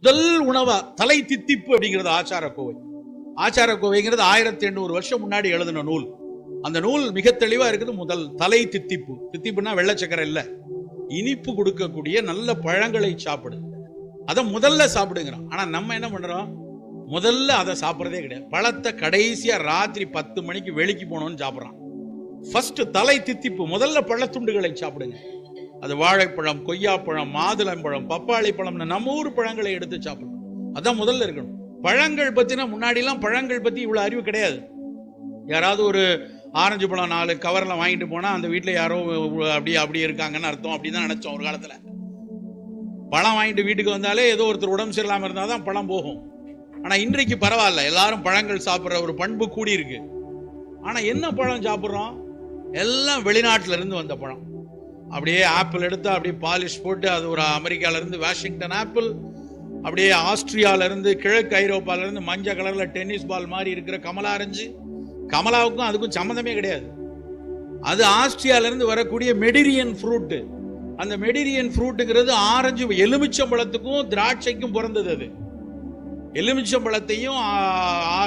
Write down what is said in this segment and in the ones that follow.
முதல் உணவா தலை தித்திப்பு அப்படிங்கிறது ஆச்சார கோவை ஆச்சார கோவைங்கிறது ஆயிரத்தி எண்ணூறு வருஷம் முன்னாடி எழுதின நூல். அந்த நூல் மிக தெளிவா இருக்குது முதல் தலை தித்திப்பு தித்திப்புனா வெள்ளை சக்கரை இல்ல. இனிப்பு கொடுக்கக்கூடிய நல்ல பழங்களை சாப்பிடு. அதை முதல்ல சாப்பிடுங்கிறோம் ஆனா நம்ம என்ன பண்றோம்? முதல்ல அதை சாப்பிட்றதே கிடையாது. பழத்தை கடைசியா ராத்திரி பத்து மணிக்கு வெளிக்கு போனோம்னு சாப்பிட்றான். ஃபர்ஸ்ட் தலை தித்திப்பு முதல்ல பழத்துண்டுகளை சாப்பிடுங்க. அது வாழைப்பழம் கொய்யாப்பழம் மாதுளம்பழம் பப்பாளி பழம்னு நம்ம ஊர் பழங்களை எடுத்து சாப்பிடணும். அதான் முதல்ல இருக்கணும். பழங்கள் பத்தினா முன்னாடிலாம் பழங்கள் பத்தி இவ்வளவு அறிவு கிடையாது. யாராவது ஒரு ஆரஞ்சு பழம் நாலு கவர்ல வாங்கிட்டு போனா அந்த வீட்டில் யாரோ அப்படி அப்படி இருக்காங்கன்னு அர்த்தம். அப்படின்னு தான் நினைச்சோம் ஒரு காலத்துல. பழம் வாங்கிட்டு வீட்டுக்கு வந்தாலே ஏதோ ஒருத்தர் உடம்பு சரியில்லாமல் இருந்தால் தான் பழம் போகும். ஆனால் இன்றைக்கு பரவாயில்ல. எல்லாரும் பழங்கள் சாப்பிட்ற ஒரு பண்பு கூடி இருக்கு ஆனால் என்ன பழம் சாப்பிட்றோம்? எல்லாம் வெளிநாட்டிலிருந்து வந்த பழம். அப்படியே ஆப்பிள் எடுத்து அப்படியே பாலிஷ் போட்டு அது ஒரு அமெரிக்காவிலேருந்து வாஷிங்டன் ஆப்பிள் அப்படியே ஆஸ்திரியாவிலேருந்து கிழக்கு ஐரோப்பாவிலேருந்து மஞ்சள் கலரில் டென்னிஸ் பால் மாதிரி இருக்கிற கமலா ஆரஞ்சு. கமலாவுக்கும் அதுக்கும் சம்மந்தமே கிடையாது. அது ஆஸ்திரியாவிலேருந்து வரக்கூடிய மெடிரியன் ஃப்ரூட்டு. அந்த மெடிரியன் ஃப்ரூட்டுங்கிறது ஆரஞ்சு எலுமிச்சம்பழத்துக்கும் திராட்சைக்கும் பிறந்தது அது. எலுமிச்சம்பழத்தையும்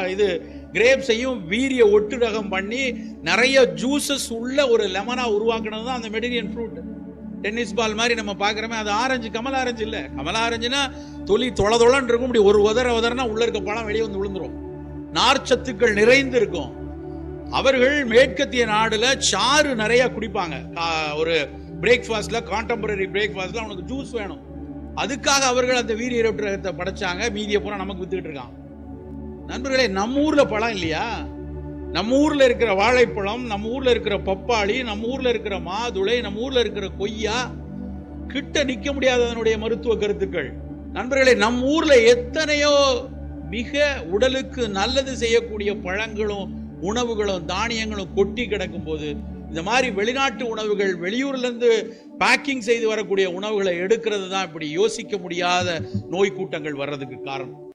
இது கிரேப்ஸையும் வீரிய ஒட்டு ரகம் பண்ணி நிறைய ஜூசஸ் உள்ள ஒரு லெமனா உருவாக்குனது தான் அந்த மெடிரியன் ஃப்ரூட் டென்னிஸ் பால் மாதிரி நம்ம பார்க்குறோமே அது ஆரஞ்சு கமலா ஆரஞ்சு இல்லை. கமலா ஆரஞ்சுனா தொலி தொள தொலைன்னு இருக்கும். இப்படி ஒரு உதற உதறனா உள்ள இருக்க பழம் வெளியே வந்து விழுந்துரும். நார்ச்சத்துக்கள் நிறைந்து இருக்கும். அவர்கள் மேற்கத்திய நாடுல சாறு நிறைய குடிப்பாங்க. ஒரு பிரேக்ஃபாஸ்ட்ல கான்டெம்பரரி பிரேக்ஃபாஸ்ட்ல அவனுக்கு ஜூஸ் வேணும். அதுக்காக அவர்கள் அந்த வீரிய ரகத்தை படைச்சாங்க. மீதியை பூரா நமக்கு வித்துக்கிட்டு இருக்கான். நண்பர்களே நம்ம ஊர்ல பழம் இல்லையா? நம்ம ஊர்ல இருக்கிற வாழைப்பழம் நம்ம ஊர்ல இருக்கிற பப்பாளி நம்ம ஊர்ல இருக்கிற மாதுளை நம்ம ஊர்ல இருக்கிற கொய்யா கிட்ட நிக்க முடியாததனுடைய மருத்துவ கருத்துக்கள். நண்பர்களே நம்ம ஊர்ல எத்தனையோ மிக உடலுக்கு நல்லது செய்யக்கூடிய பழங்களும் உணவுகளும் தானியங்களும் கொட்டி கிடக்கும் போது இந்த மாதிரி வெளிநாட்டு உணவுகள் வெளியூர்ல இருந்து பேக்கிங் செய்து வரக்கூடிய உணவுகளை எடுக்கிறது தான் இப்படி யோசிக்க முடியாத நோய் கூட்டங்கள் வர்றதுக்கு காரணம்.